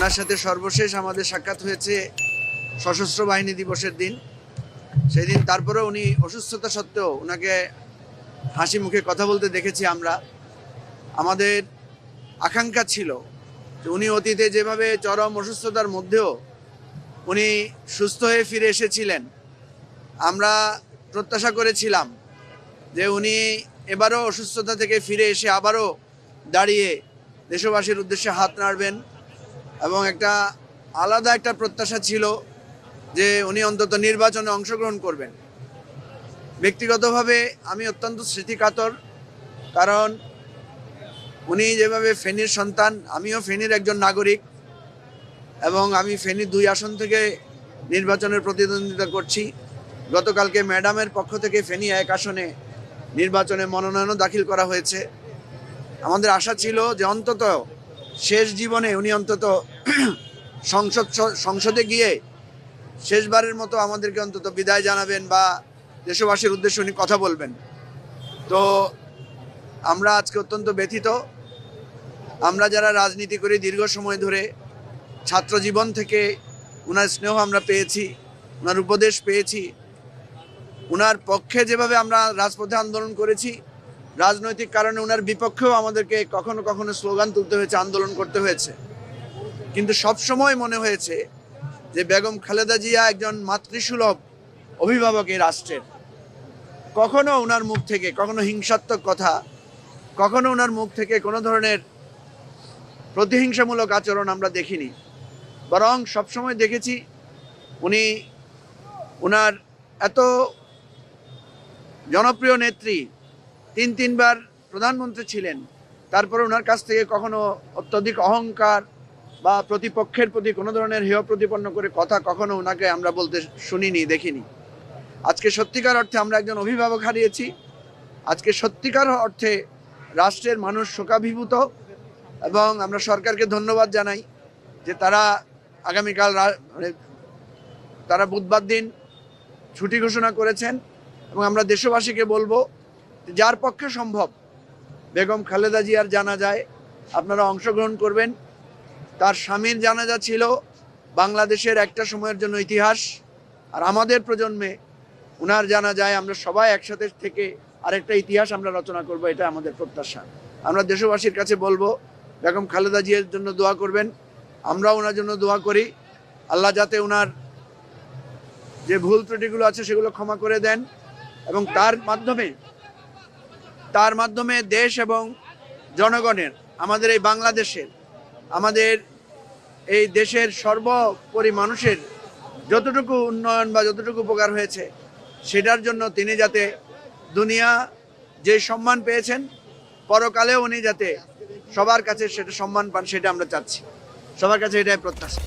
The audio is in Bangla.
ওনার সাথে সর্বশেষ আমাদের সাক্ষাৎ হয়েছে সশস্ত্র বাহিনী দিবসের দিন। সেই দিন তারপরেও উনি অসুস্থতা সত্ত্বেও ওনাকে হাসি মুখে কথা বলতে দেখেছি আমরা। আমাদের আকাঙ্ক্ষা ছিল উনি অতীতে যেভাবে চরম অসুস্থতার মধ্যেও উনি সুস্থ হয়ে ফিরে এসেছিলেন, আমরা প্রত্যাশা করেছিলাম যে উনি এবারও অসুস্থতা থেকে ফিরে এসে আবারও দাঁড়িয়ে দেশবাসীর উদ্দেশ্যে হাত নাড়বেন। এবং একটা আলাদা একটা প্রত্যাশা ছিল যে উনি অন্তত নির্বাচনে অংশগ্রহণ করবেন। ব্যক্তিগতভাবে আমি অত্যন্ত স্মৃতিকাতর, কারণ উনি যেভাবে ফেনীর সন্তান, আমিও ফেনীর একজন নাগরিক এবং আমি ফেনী দুই আসন থেকে নির্বাচনের প্রতিদ্বন্দ্বিতা করছি। গতকালকে ম্যাডামের পক্ষ থেকে ফেনী এক আসনে নির্বাচনে মনোনয়নও দাখিল করা হয়েছে। আমাদের আশা ছিল যে অন্তত শেষ জীবনে উনি অন্তত সংসদ সংসদে গিয়ে শেষবারের মতো আমাদেরকে অন্তত বিদায় জানাবেন বা দেশবাসীর উদ্দেশ্যে উনি কথা বলবেন। তো আমরা আজকে অত্যন্ত ব্যথিত। আমরা যারা রাজনীতি করি দীর্ঘ সময় ধরে, ছাত্র জীবন থেকে ওনার স্নেহ আমরা পেয়েছি ওনার উপদেশ পেয়েছি ওনার পক্ষে যেভাবে আমরা রাজপথে আন্দোলন করেছি রাজনৈতিক কারণে ওনার বিপক্ষেও আমাদেরকে কখনো কখনো স্লোগান তুলতে হয়েছে, আন্দোলন করতে হয়েছে। কিন্তু সব সময় মনে হয়েছে যে বেগম খালেদা জিয়া একজন মাতৃসুলভ অভিভাবক এই রাষ্ট্রের। কখনো ওনার মুখ থেকে কখনো হিংসাত্মক কথা, কখনো ওনার মুখ থেকে কোনো ধরনের প্রতিহিংসামূলক আচরণ আমরা দেখিনি। বরং সবসময় দেখেছি উনি ওনার এত জনপ্রিয় নেত্রী তিন তিনবার প্রধানমন্ত্রী ছিলেন। তারপরে ওনার কাছ থেকে কখনো অত্যধিক অহংকার বা প্রতিপক্ষের প্রতি কোনো ধরনের হেয় প্রতিপন্ন করে কথা কখনো ওনাকে আমরা বলতে শুনিনি, দেখিনি। আজকে সত্যিকার অর্থে আমরা একজন অভিভাবক হারিয়েছি। আজকে সত্যিকার অর্থে রাষ্ট্রের মানুষ শোকাভিভূত এবং আমরা সরকারকে ধন্যবাদ জানাই যে তারা আগামীকাল মানে তারা বুধবার দিন ছুটি ঘোষণা করেছেন এবং আমরা দেশবাসীকে বলব যার পক্ষে সম্ভব। বেগম খালেদা জিয়ার জানাজায় আপনারা অংশগ্রহণ করবেন। তার স্বামীর জানাজা ছিল বাংলাদেশের একটা সময়ের জন্য ইতিহাস। আর আমাদের প্রজন্মে উনার জানা যায় আমরা সবাই একসাথে থেকে আরেকটা ইতিহাস আমরা রচনা করব, এটা আমাদের প্রত্যাশা। আমরা দেশবাসীর কাছে বলব, বেগম খালেদা জিয়ার জন্য দোয়া করবেন। আমরা ওনার জন্য দোয়া করি। আল্লাহ যাতে ওনার যে ভুল ত্রুটিগুলো আছে সেগুলো ক্ষমা করে দেন। এবং তার মাধ্যমে তার মাধ্যমে দেশ এবং জনগণের, আমাদের এই বাংলাদেশের, আমাদের এই দেশের সর্বোপরি মানুষের যতটুকু উন্নয়ন বা যতটুকু উপকার হয়েছে, সেটার জন্য তিনি যাতে দুনিয়া যে সম্মান পেয়েছেন, পরকালেও উনি যাতে সবার কাছে সেটা সম্মান পান, সেটা আমরা চাচ্ছি। সবার কাছে এটাই প্রত্যাশা।